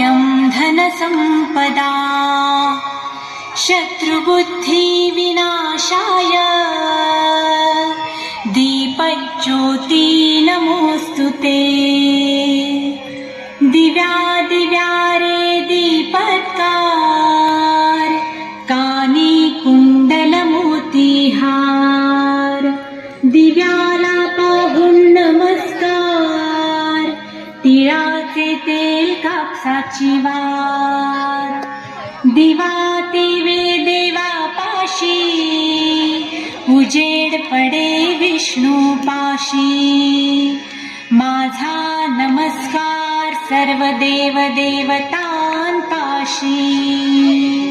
यम् धन सम्पदा शत्रुबुद्धि विनाशाय ते। जीवा दिवा दिवे देवा पाशी उजेड पडे विष्णू पाशी. माझा नमस्कार सर्व देव देवतां पाशी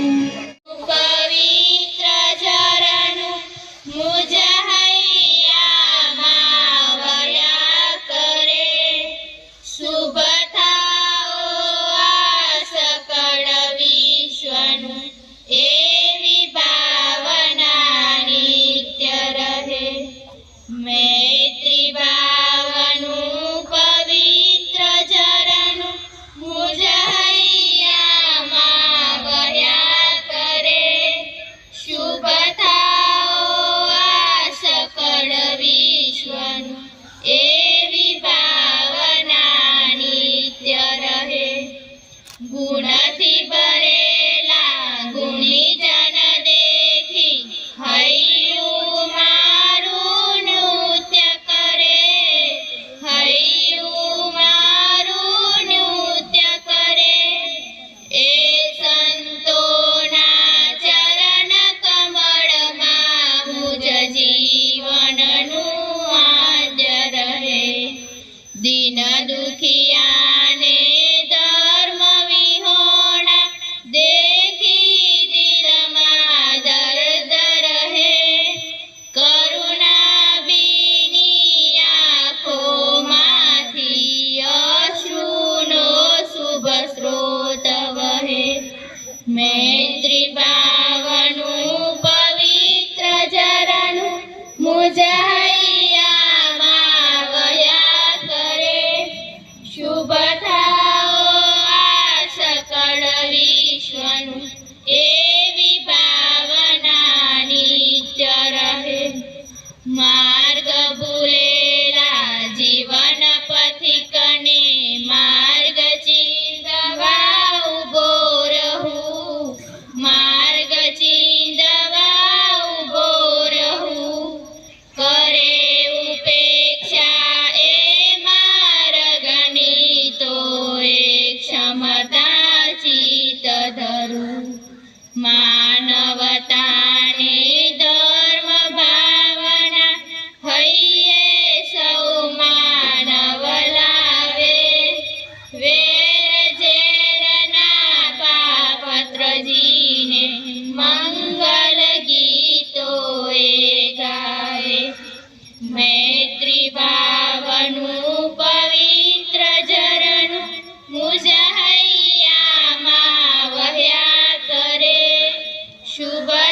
Chuba.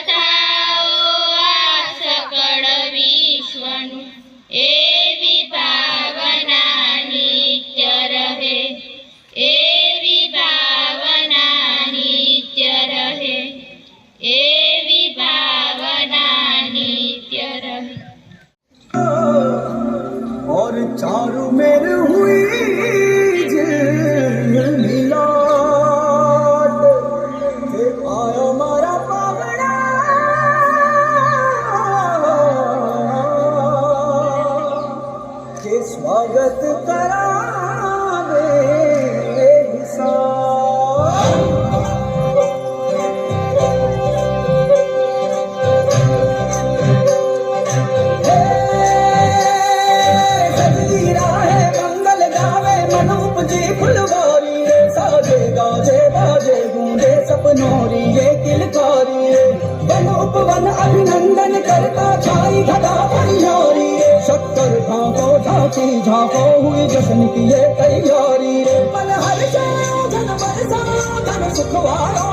हो हुई जश्न की ये तैयारी मन हर जन सुखवारों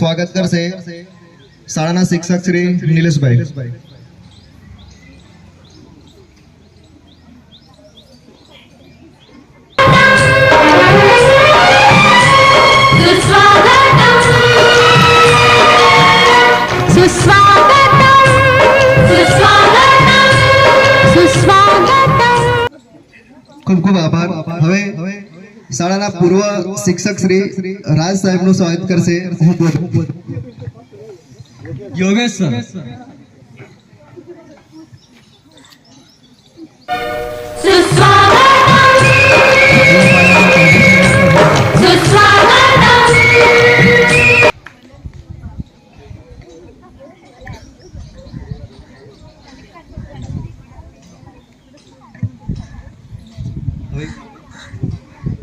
સ્વાગત કરશે શાળાના શિક્ષક શ્રી નિલેશભાઈ. ખૂબ ખૂબ આભાર. હવે હવે શાળાના પૂર્વ શિક્ષક શ્રી રાજ સાહેબનું સ્વાગત કરશે. યોગેશ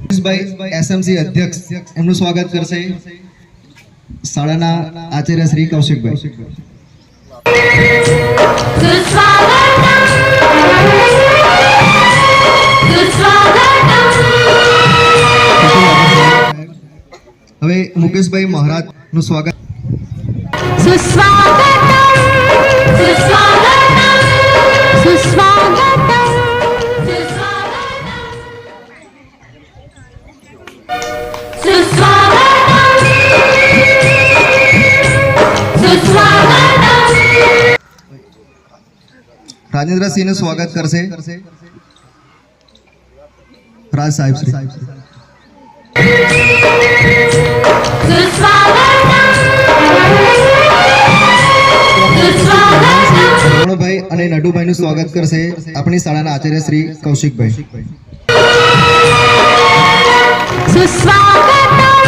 પિયુષભાઈ એસએમસી અધ્યક્ષ એમનું સ્વાગત કરશે. શાળાના આચાર્ય શ્રી કૌશિકભાઈ. હવે મુકેશભાઈ મહારાજનું સ્વાગત. સુસ્વાગતમ સુસ્વાગતમ સુસ્વાગત રાજેન્દ્રસિંહનું સ્વાગત કરશે. રાજ સાહેબ શ્રી. અને નડુભાઈનું સ્વાગત કરશે આપણી શાળાના આચાર્ય શ્રી કૌશિકભાઈ. સુસ્વાગતમ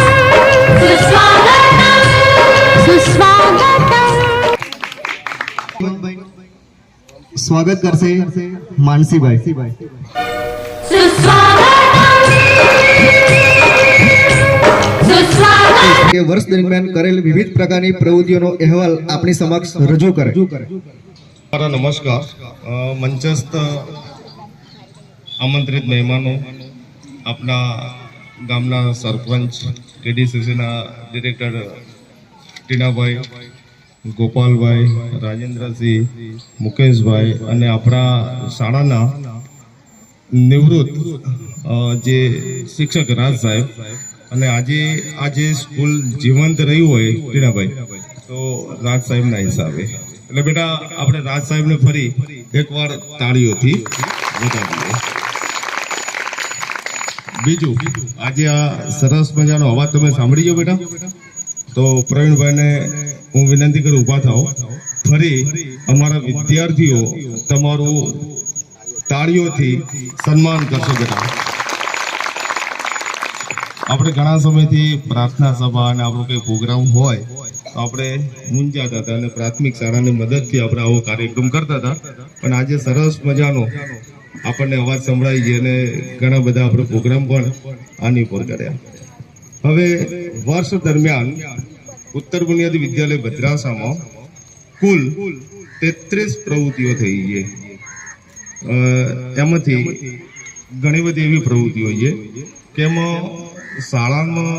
સુસ્વાગતમ સુસ્વાગતમ. સ્વાગત કરશે માનસીભાઈ. કે વર્ષ દરમિયાન કરેલ વિવિધ પ્રકારની પ્રવૃત્તિઓનો અહેવાલ આપણી સમક્ષ રજૂ કરે. મારા નમસ્કાર. મંચસ્થ આમંત્રિત મહેમાનો આપણા ગામના સરપંચ કેડીસીસીના ડિરેક્ટર ટીનાભાઈ ગોપાલભાઈ, રાજેન્દ્રસિંહ, મુકેશભાઈ અને આપણા શાળાના નિવૃત્ત જે શિક્ષક રાજ સાહેબ અને આજે આજે સ્કૂલ જીવંત રહ્યું હોય ટીણાભાઈ, તો રાજ સાહેબના હિસાબે. એટલે બેટા, આપણે રાજ સાહેબને ફરી એકવાર તાળીઓથી વધાવીએ. બીજું, આજે આ સરસ મજાનો અવાજ તમે સાંભળી ગયો બેટા? તો પ્રવીણભાઈને હું વિનંતી કરું, ઊભા થાઓ. ફરી અમારા વિદ્યાર્થીઓ તમારું તાળીઓથી સન્માન કરશે બેટા. આપણે ઘણા સમયથી પ્રાર્થના સભા અને આપણો કંઈ પ્રોગ્રામ હોય, તો આપણે મૂંઝાતા હતા અને પ્રાથમિક શાળાની મદદથી આપણે આવો કાર્યક્રમ કરતા હતા. પણ આજે સરસ મજાનો આપણને અવાજ સંભળાઈ ગયો અને ઘણા બધા આપણે પ્રોગ્રામ પણ આની ઉપર કર્યા. હવે વર્ષ દરમિયાન ઉત્તર બુનિયાદી વિદ્યાલય ભદ્રાસામાં કુલ તેત્રીસ પ્રવૃત્તિઓ થઈ છે. એમાંથી ઘણી બધી એવી પ્રવૃત્તિઓ છે કે એમાં શાળામાં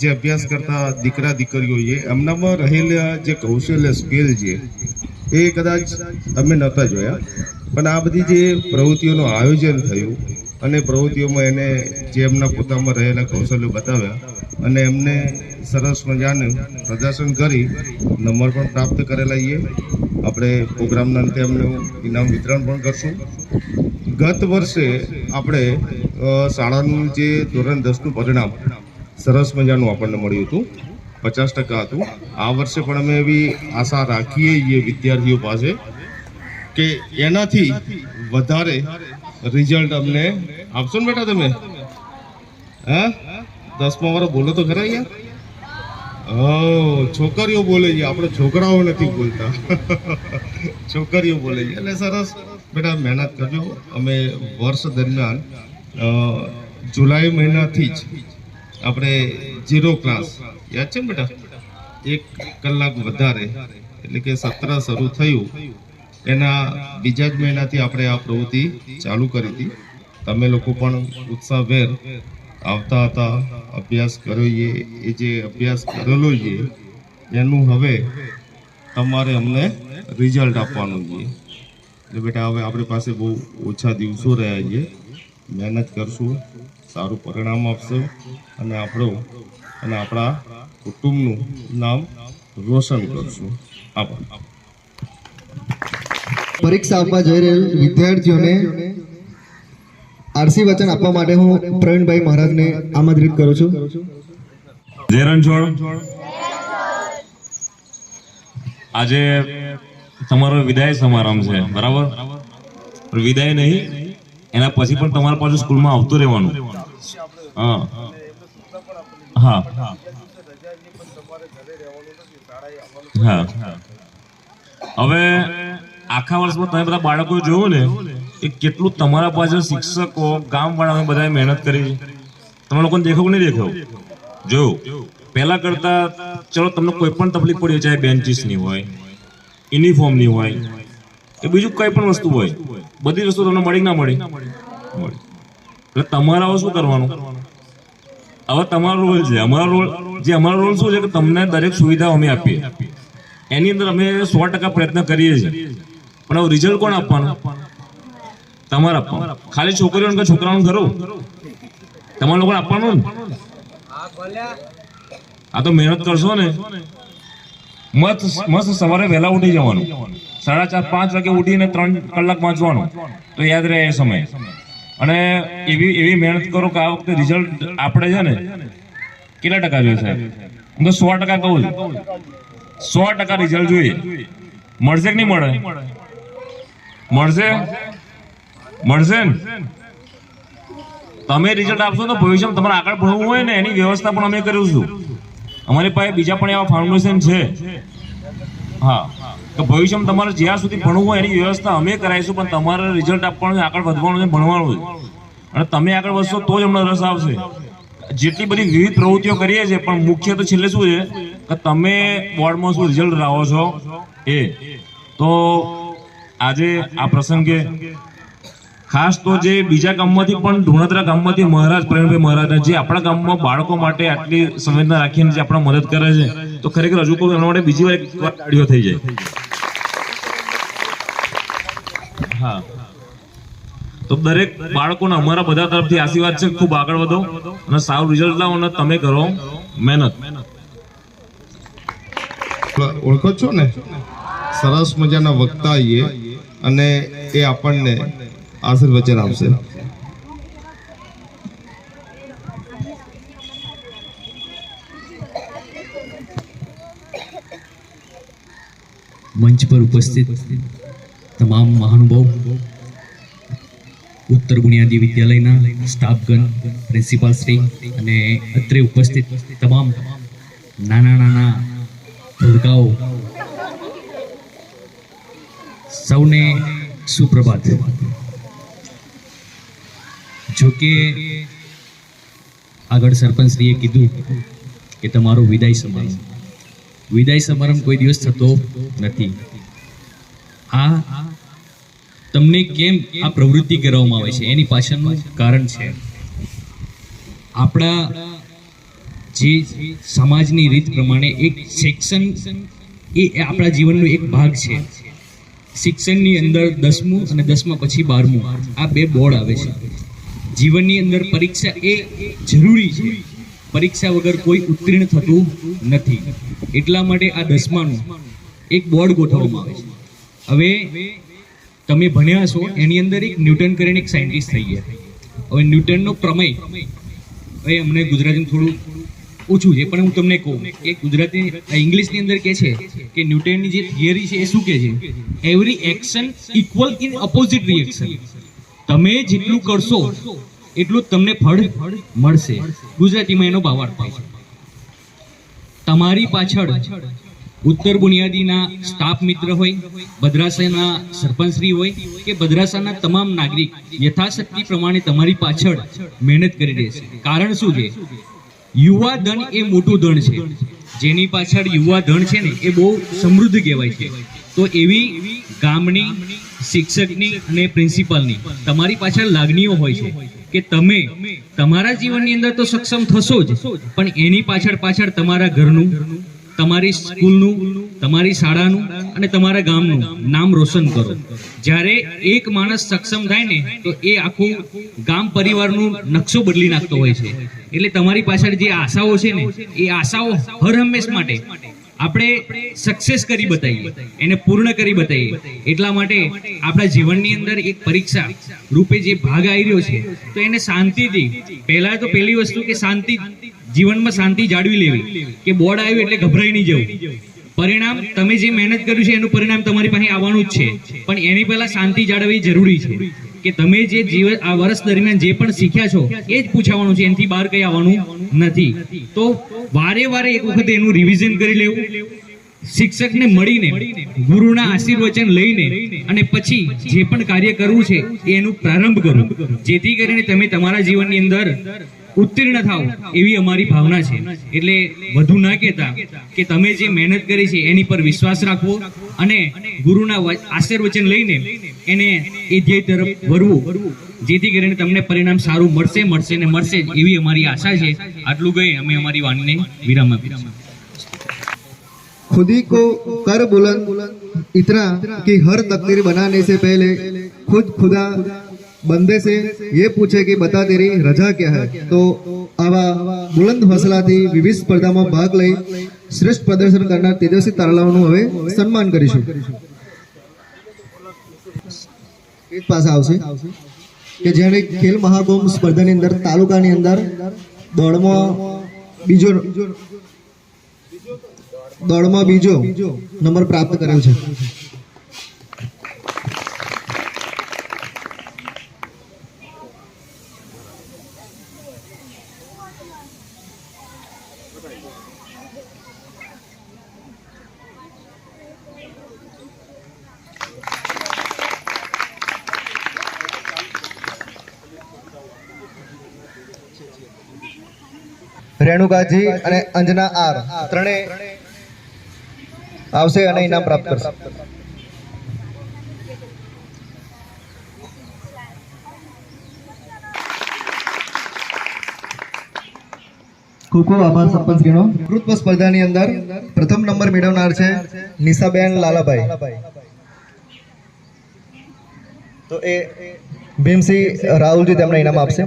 જે અભ્યાસ કરતા દીકરા દીકરીઓ છે, એમનામાં રહેલા જે કૌશલ્ય સ્કિલ છે, એ કદાચ અમે નહોતા જોયા, પણ આ બધી જે પ્રવૃત્તિઓનું આયોજન થયું અને પ્રવૃત્તિઓમાં એને જે એમના પોતામાં રહેલા કૌશલ્યો બતાવ્યા અને એમને સરસ મજાનું પ્રદર્શન કરી નંબર પણ પ્રાપ્ત કરેલા છીએ આપણે પ્રોગ્રામના અંતે એમને ઇનામ વિતરણ પણ કરશું. ગત વર્ષે આપણે શાળાનું જે ધોરણ દસનું પરિણામ સરસ મજાનું આપણને મળ્યું હતું. પચાસ ટકા હતું. આ વર્ષે પણ અમે એવી આશા રાખીએ છીએ વિદ્યાર્થીઓ પાસે કે એનાથી વધારે રિઝલ્ટ અમને આપશો ને બેટા તમે? હા? દસમા વાળો બોલો તો ખરા યાર ઓ છોકરીઓ બોલે છે. આપણે છોકરાઓ નથી બોલતા. છોકરીઓ બોલે છે. એટલે સરસ. બેટા, મહેનત કરજો. અમે વર્ષ દરમિયાન જુલાઈ મહિનાથી જ આપણે ઝીરો ક્લાસ યાદ છે ને બેટા? એક કલાક વધારે. એટલે કે સત્ર શરૂ થયું. એના બીજા જ મહિનાથી આપણે આ પ્રવૃત્તિ ચાલુ કરી હતી. તમે લોકો પણ ઉત્સાહભેર આવતા હતા, અભ્યાસ કરીએ એ જે અભ્યાસ કરેલો છે એનું હવે તમારે અમને રિઝલ્ટ આપવાનું છે એટલે બેટા, હવે આપણી પાસે બહુ ઓછા દિવસો રહ્યા છે મહેનત કરશું, સારું પરિણામ આપશે અને આપણો અને આપણા કુટુંબનું નામ રોશન કરશું. આભાર. પરીક્ષા આપવા જઈ રહેલ વિદ્યાર્થીઓને આરસી વચન આપવા માટે હું પ્રવીણભાઈ મહારાજને આમંત્રિત કરું છું. જય રણછોડ. આજે તમારો વિદાય સમારંભ છે બરાબર? પણ વિદાય નહીં એના પછી પણ તમારે પાછું સ્કૂલમાં આવતું રહેવાનું. હા. હા. હા. હવે આખા વર્ષમાં તમે બધા બાળકો જોવો ને, એ કેટલું તમારા પાછળ શિક્ષકો ગામ વાળા બધાએ મહેનત કરી. તમે લોકોને દેખાવ નહીં દેખાવ જો, પહેલા કરતા ચલો તમને કોઈ પણ તકલીફ પડી હોય, ચાહે બેન્ચીસની હોય, યુનિફોર્મની હોય, કે બીજું કઈ પણ વસ્તુ હોય, બધી વસ્તુ તમને મળી ના મળી? મળી. એટલે તમારા શું કરવાનું? હવે તમારો રોલ છે. અમારો રોલ જે અમારો રોલ શું છે કે તમને દરેક સુવિધાઓ અમે આપીએ. એની અંદર અમે સો ટકા પ્રયત્ન કરીએ છીએ. પણ હવે રિઝલ્ટ કોણ આપવાનું? તમારે આપવાનું ખાલી છોકરીઓને કે છોકરાઓને ખરું તમારે લોકોને આપવાનું આ તો મહેનત કરશો ને. મસ્ત મસ્ત સવારે વહેલા ઉઠી જવાનું. સાડા ચાર, પાંચ વાગે ઉઠીને ત્રણ કલાક વાંચવાનું. તો યાદ રહે એ સમય. અને એવી એવી મહેનત કરો કે આ વખતે રિઝલ્ટ આપણે છે ને, કેટલા ટકા જોઈએ સાહેબ? હું તો સો ટકા કહું છું. સો ટકા રિઝલ્ટ જોઈએ. મળશે કે નહીં મળે? મળશે? મળશે તમે રિઝલ્ટ આપશો તો ભવિષ્યમાં તમારે આગળ ભણવું હોય ને એની વ્યવસ્થા પણ અમે કરીશું અમારી પાસે બીજા પણ એવા ફાઉન્ડેશન છે. હા. તો ભવિષ્યમાં તમારે જ્યાં સુધી ભણવું હોય એની વ્યવસ્થા અમે કરાવીશું પણ તમારે રિઝલ્ટ આપવાનું છે, આગળ વધવાનું છે ભણવાનું અને તમે આગળ વધશો તો જ અમને રસ આવશે. જેટલી બધી વિવિધ પ્રવૃત્તિઓ કરીએ છીએ પણ મુખ્ય તો છેલ્લે શું છે? કે તમે બોર્ડમાં શું રિઝલ્ટ લાવો છો? એ. તો આજે આ પ્રસંગે ખાસ તો જે બીજા ગામમાંથી પણ ધુણોતરા ગામમાંથી મહારાજ પ્રેમભાઈ મહારાજ જે આપણા ગામમાં બાળકો માટે આટલી સંવેદના રાખીને જે આપણા મદદ કરે છે, તો ખરેખર હજુ કોઈ એના માટે બીજી વાર એક તાળીઓ થઈ જાય. હા. તો દરેક બાળકોને અમારા બધા તરફથી આશીર્વાદ છે. ખૂબ આગળ વધો અને સારું રિઝલ્ટ લાવો અને તમે કરો મહેનત. ઓળખો છો ને? સરસ મજાના વક્તા આવીએ અને એ આપણને આશીર્વચન આપશે. મંચ પર ઉપસ્થિત તમામ મહાનુભાવ, ઉત્તર બુનિયાદી વિદ્યાલયના સ્ટાફગણ, પ્રિન્સિપાલ શ્રી અને અત્રે ઉપસ્થિત તમામ નાના નાના ભૂલકાઓ સૌને સુપ્રભાત. જોકે આગળ સરપંચશ્રીએ કીધું કે તમારો વિદાય સમારંભ. વિદાય સમારંભ કોઈ દિવસ થતો નથી. આ તમને કેમ આ પ્રવૃત્તિ કરવામાં આવે છે? એની પાછળનું કારણ છે. આપણા જે સમાજની રીત પ્રમાણે એક સેક્શન એ આપણા જીવનનો એક ભાગ છે. શિક્ષણની અંદર દસમું અને દસમા પછી બારમું. આ બે બોર્ડ આવે છે. જીવનની અંદર પરીક્ષા એ જરૂરી છે. પરીક્ષા વગર કોઈ ઉત્તીર્ણ થતું નથી. એટલા માટે આ દસમાનું એક બોર્ડ ગોઠવવામાં આવે છે. હવે તમે ભણ્યા છો એની અંદર એક ન્યૂટન કરીને એક સાયન્ટિસ્ટ થઈ ગયા. હવે ન્યૂટનનો પ્રમેય. હવે અમને ગુજરાતીમાં થોડું ઓછું છે, પણ હું તમને કહું કે ગુજરાતી ઇંગ્લિશની અંદર કે છે કે ન્યૂટનની જે થિયરી છે એ શું કે છે? Every action equal in opposite reaction તમે જેટલું કરશો, એટલું તમને ફળ મળશે. ગુજરાતીમાં એનો ભાવાર્થ થાય છે. તમારી પાછળ ઉત્તર બુનિયાદીના સ્ટાફ મિત્ર હોય બદ્રાસાના સરપંચશ્રી હોય કે બદ્રાસાના તમામ નાગરિક યથાશક્તિ પ્રમાણે તમારી પાછળ મહેનત કરી રહેશે કારણ શું છે? યુવા ધન એ મોટું ધન છે. જેની પાછળ યુવા ધન છે ને, એ બહુ સમૃદ્ધ કહેવાય છે. તો એવી ગામની, શિક્ષકની અને પ્રિન્સિપાલની તમારી પાછળ લાગણીઓ હોય છે કે તમે તમારા જીવનની અંદર તો સક્ષમ થશો જ, પણ એની પાછળ પાછળ તમારા ઘરનું, તમારી સ્કૂલનું, તમારી શાળાનું અને તમારા ગામનું નામ રોશન કરો. જ્યારે એક માણસ સક્ષમ થાય ને, તો એ આખું ગામ પરિવારનું નકશો બદલી નાખતો હોય છે. એટલે તમારી પાછળ જે આશાઓ છે ને, એ આશાઓ હર હંમેશ માટે આપણે સક્સેસ કરી બતાવીએ, એને પૂર્ણ કરી બતાવીએ. એટલા માટે આપણા જીવનની અંદર એક પરીક્ષા રૂપે જે ભાગ આવી રહ્યો છે, તો એને શાંતિથી, પહેલા તો પહેલી વસ્તુ કે શાંતિ, જીવનમાં શાંતિ જાળવી લેવી, કે બોર્ડ આવ્યું એટલે ગભરાઈ નહીં જવું. પરિણામ, તમે જે મહેનત કર્યું છે, એનું પરિણામ તમારી પાસે આવવાનું જ છે. પણ એની પહેલા શાંતિ જાળવવી જરૂરી છે. કે તમે જે જીવન આ વર્ષ દરમિયાન જે પણ શીખ્યા છો, એ જ પૂછાવાનું છે. એનાથી બહાર કઈ આવવાનું નથી. તો વારે વારે એક વખત એનું રિવિઝન કરી લેવું. શિક્ષકને મળીને, ગુરુના આશીર્વચન લઈને અને પછી જે પણ કાર્ય કરવું છે, એનું પ્રારંભ કરો જેથી કરીને તમે તમારા જીવનની અંદર ઉત્તીર્ણ થાવ એવી અમારી ભાવના છે એટલે વધુ ના કહેતા કે તમે જે મહેનત કરી છે એની પર વિશ્વાસ રાખવો અને ગુરુના વ- આશીર્વચન લઈને એને એ ધ્યેય તરફ વરવું જેથી કરીને તમને પરિણામ સારું મળશે મળશે ને મળશે જ એવી અમારી આશા છે આટલું કહી અમે અમારી વાણીને વિરામ આપીએ છીએ खुद ही को कर बुलंद इतना कि हर तकदीर बनाने से पहले खुद खुदा बंदे से ये पूछे कि बता तेरी रजा क्या है तो આવા બુલંદ હૌસલાથી વિવિધ સ્પર્ધામાં ભાગ લઈ શ્રેષ્ઠ પ્રદર્શન કરનાર તેજસ્વી તારલાઓનું હવે સન્માન કરીશું એક પાસે આવશે કે જેણે ખેલ મહાકુંભ સ્પર્ધાની અંદર તાલુકાની અંદર દોડમાં બીજો દોડમાં બીજો નંબર પ્રાપ્ત કરેલ છે રેણુકાજી અને અંજના આર. ત્રણે આવશે અને ઇનામ પ્રાપ્ત કરશે. ખૂબ ખૂબ આભાર સરપંચ ગણો. કૃત્વ સ્પર્ધાની અંદર પ્રથમ નંબર મેળવનાર છે નિશાબેન લાલાભાઈ. તો એ ભીમસિંહ રાહુલજી તેમને ઇનામ આપશે.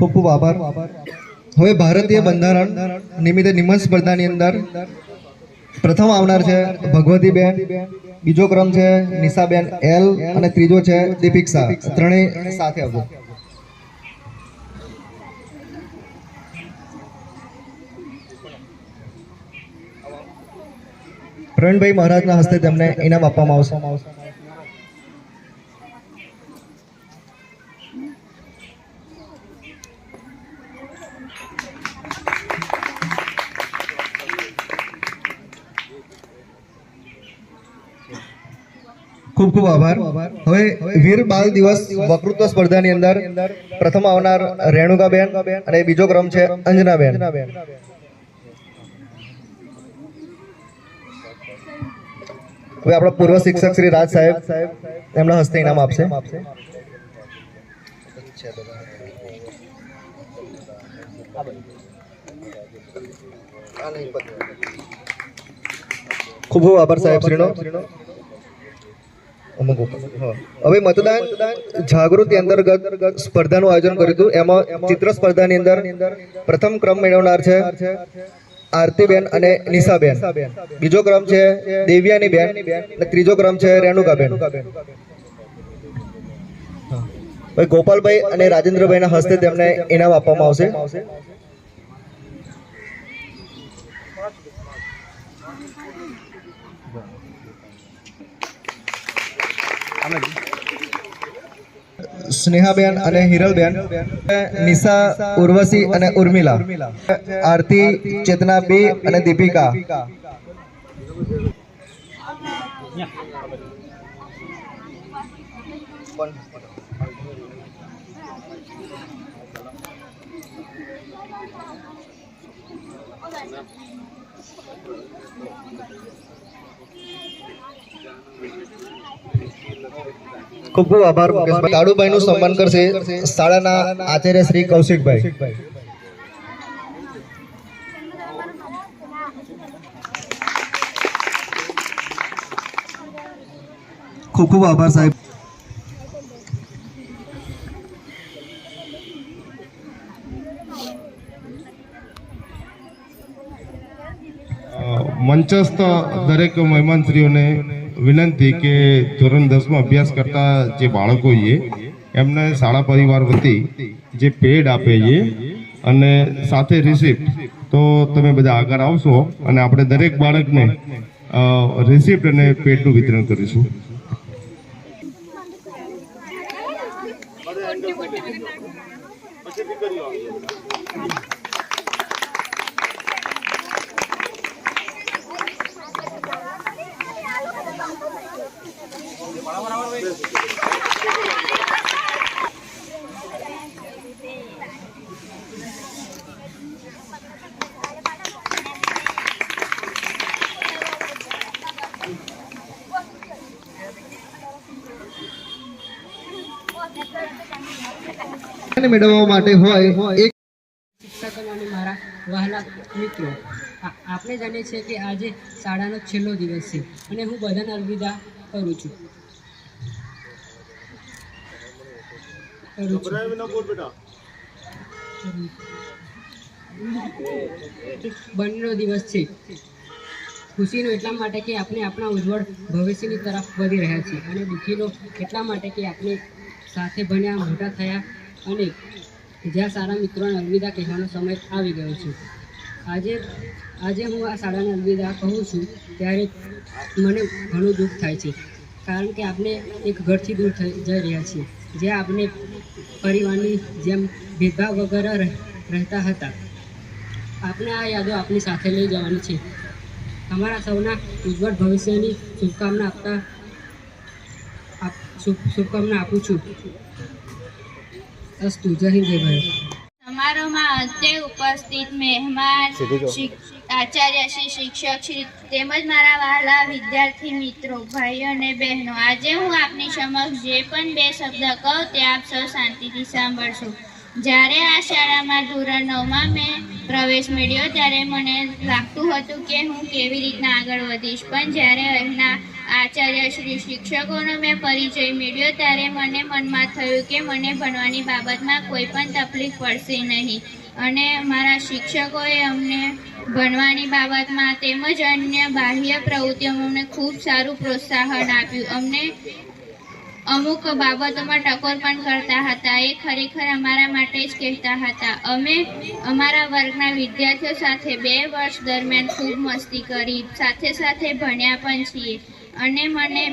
ખૂબ ખૂબ આભાર. હવે ભારતીય બંધારણ નિમિત્તે નિબંધ સ્પર્ધાની અંદર પ્રથમ આવનાર છે ભગવતીબેન, બીજો ક્રમ છે નિશાબેન એલ અને ત્રીજો છે દીપિક્ષા ત્રણેય સાથે આવજો. પ્રવીણભાઈ મહારાજના હસ્તે તેમને ઇનામ આપવામાં આવશે. ખૂબ ખૂબ આભાર. હવે વીર બાલ દિવસ વકૃત્વ સ્પર્ધાની અંદર પ્રથમ આવનાર રેણુકાબેન અને બીજો ક્રમ છે અંજનાબેન. હવે આપણા પૂર્વ શિક્ષક શ્રી રાજ સાહેબ એમના હસ્તે ઇનામ આપશે. ખૂબ ખૂબ આભાર સાહેબ શ્રીનો. હવે મતદાન જાગૃતિ અંતર્ગત સ્પર્ધાનું આયોજન કર્યું હતું. એમાં ચિત્ર સ્પર્ધાની અંદર પ્રથમ ક્રમ મેળવનાર છે આરતીબેન અને નિશાબેન. બીજો ક્રમ છે દેવ્યાની બેન અને ત્રીજો ક્રમ છે રેણુકાબેન. ગોપાલભાઈ અને રાજેન્દ્રભાઈના હસ્તે તેમને ઇનામ આપવામાં આવશે. સ્નેહાબેન અને હિરલબેન નિશા ઉર્વશી અને ઉર્મિલા. આરતી ચેતના બી અને દીપિકા. ખૂબ ખૂબ આભાર મુકેશભાઈ. કાળુભાઈ નું સન્માન કરશે શાળાના આચાર્ય શ્રી કૌશિકભાઈ. ખૂબ ખૂબ આભાર સાહેબ. મંચસ્થ દરેક મહેમાનશ્રીઓને વિનંતી કે ધોરણ દસમાં અભ્યાસ કરતા જે બાળકો છે એમને શાળા પરિવાર વતી જે પેડ આપે છે અને સાથે રિસિપ્ટ તો તમે બધા આગળ આવશો અને આપણે દરેક બાળકને રિસિપ્ટ અને પેડનું વિતરણ કરીશું. મેળવવા માટે હોય એક શિક્ષકો અને મારા વહાલા મિત્રો. આપણે જાણીએ છીએ કે આજે શાળાનો છેલ્લો દિવસ છે અને હું બધાને અલવિદા કરું છું. બંનેનો દિવસ છે. ખુશીનો એટલા માટે કે આપણે આપણા ઉજ્જવળ ભવિષ્યની તરફ વધી રહ્યા છીએ અને દુઃખીનો એટલા માટે કે આપણે સાથે ભણ્યા મોટા થયા અને જ્યાં સારા મિત્રોને અલવિદા કહેવાનો સમય આવી ગયો છે. આજે આજે હું આ શાળાને અલવિદા કહું છું ત્યારે મને ઘણું દુઃખ થાય છે, કારણ કે આપણે એક ઘરથી દૂર થઈ જઈ રહ્યા છીએ, જ્યાં આપણે પરિવારની જેમ ભેદભાવ વગર રહેતા હતા. આપણે આ યાદો આપણી સાથે લઈ જવાની છે. અમારા સૌના ઉજ્જવળ ભવિષ્યની શુભકામના આપતા શુભકામના આપું છું. અસ્તુ જય હિન્દ જય ભારત. સમારોહમાં અંતે ઉપસ્થિત મહેમાન આચાર્ય શ્રી શિક્ષક શ્રી તેમજ મારા વહાલા વિદ્યાર્થી મિત્રો ભાઈઓ અને બહેનો આજે હું આપની સમક્ષ જે પણ બે શબ્દ કહું તે આપ સૌ શાંતિથી સાંભળશો. જ્યારે આ શાળામાં ધોરણ નવમાં મેં પ્રવેશ મેળ્યો ત્યારે મને લાગતું હતું કે હું કેવી રીતના આગળ વધીશ પણ જ્યારે અહીંના આચાર્ય શ્રી શિક્ષકોનો મેં પરિચય મેળવ્યો ત્યારે મને મનમાં થયું કે મને ભણવાની બાબતમાં કોઈ પણ તકલીફ પડશે નહીં. અને મારા શિક્ષકોએ અમને ભણવાની બાબતમાં તેમજ અન્ય બાહ્ય પ્રવૃત્તિઓમાં અમને ખૂબ સારું પ્રોત્સાહન આપ્યું. અમને અમુક બાબતોમાં ટકોર પણ કરતા હતા. એ ખરેખર અમારા માટે જ કહેતા હતા. અમે અમારા વર્ગના વિદ્યાર્થીઓ સાથે બે વર્ષ દરમિયાન ખૂબ મસ્તી કરી. સાથે સાથે ભણ્યા પણ છીએ. અને મને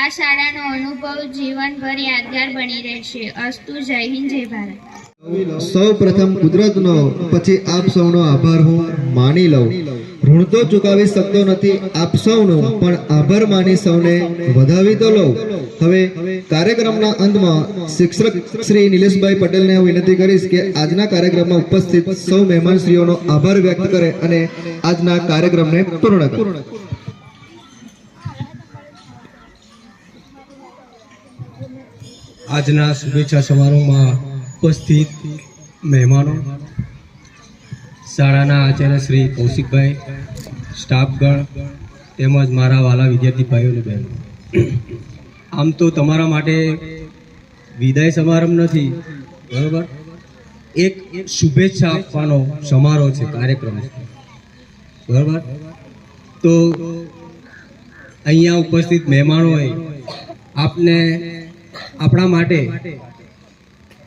આ શાળાનો અનુભવ જીવનભર યાદગાર બની રહેશે. અસ્તુ, જય હિન્દ, જય ભારત. સૌ પ્રથમ કુદરતનો, પછી આપ સૌનો આભાર હું માની લઉં. ઋણ તો ચૂકવી શકતો નથી આપ સૌનો, પણ આભાર માની સૌને વધાવી તો લઉં. હવે કાર્યક્રમના અંતમાં શિક્ષક શ્રી નિલેશભાઈ પટેલને હું વિનંતી કરીશ કે આજના કાર્યક્રમમાં ઉપસ્થિત સૌ મહેમાનશ્રીઓનો આભાર વ્યક્ત કરે અને આજના કાર્યક્રમને પૂર્ણ કરે. આજના શુભેચ્છા સમારોહમાં ઉપસ્થિત મહેમાનો, શાળાના આચાર્ય શ્રી કૌશિકભાઈ, સ્ટાફગણ તેમજ મારા વાલા વિદ્યાર્થી ભાઈઓ બહેનો. આમ તો તમારા માટે વિદાય સમારંભ નથી, બરોબર? એક શુભેચ્છા આપવાનો સમારોહ છે, કાર્યક્રમ છે, બરોબર? તો અહીંયા ઉપસ્થિત મહેમાનોએ આપને આપણા માટે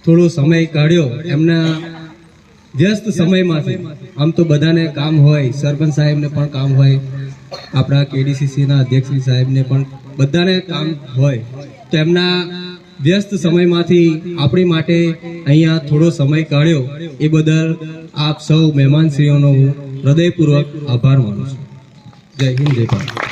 થોડો સમય કાઢ્યો. એમના વ્યસ્ત સમયમાંથી. આમ તો બધાને કામ હોય, સરપંચ સાહેબને પણ કામ હોય, આપણા કેડીસીસીના અધ્યક્ષ સાહેબને પણ બધાને કામ હોય. તો એમના વ્યસ્ત સમયમાંથી આપણી માટે અહીંયા થોડો સમય કાઢ્યો. એ બદલ આપ સૌ મહેમાનશ્રીઓનો હું હૃદયપૂર્વક આભાર માનું છું. જય હિન્દ, જય ભારત.